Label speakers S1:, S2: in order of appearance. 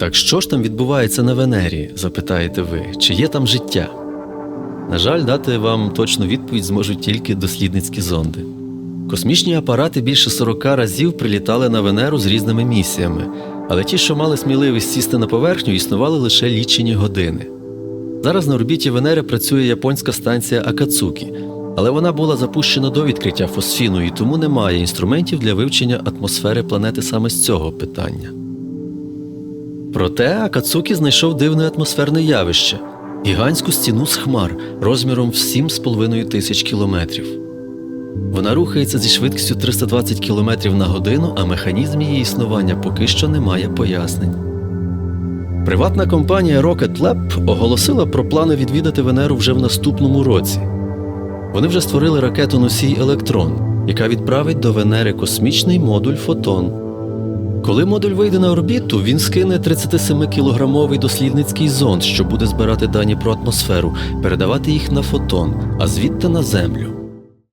S1: Так що ж там відбувається на Венері, запитаєте ви, чи є там життя? На жаль, дати вам точну відповідь зможуть тільки дослідницькі зонди. Космічні апарати більше 40 разів прилітали на Венеру з різними місіями, але ті, що мали сміливість сісти на поверхню, існували лише лічені години. Зараз на орбіті Венери працює японська станція Акацукі, але вона була запущена до відкриття фосфіну і тому немає інструментів для вивчення атмосфери планети саме з цього питання. Проте Акацукі знайшов дивне атмосферне явище гігантську стіну з хмар розміром в 7,5 тисяч кілометрів. Вона рухається зі швидкістю 320 км на годину, а механізм її існування поки що не має пояснень. Приватна компанія Rocket Lab оголосила про плани відвідати Венеру вже в наступному році. Вони вже створили ракету носій Електрон, яка відправить до Венери космічний модуль Фотон. Коли модуль вийде на орбіту, він скине 37-кілограмовий дослідницький зонд, що буде збирати дані про атмосферу, передавати їх на фотон, а звідти на Землю.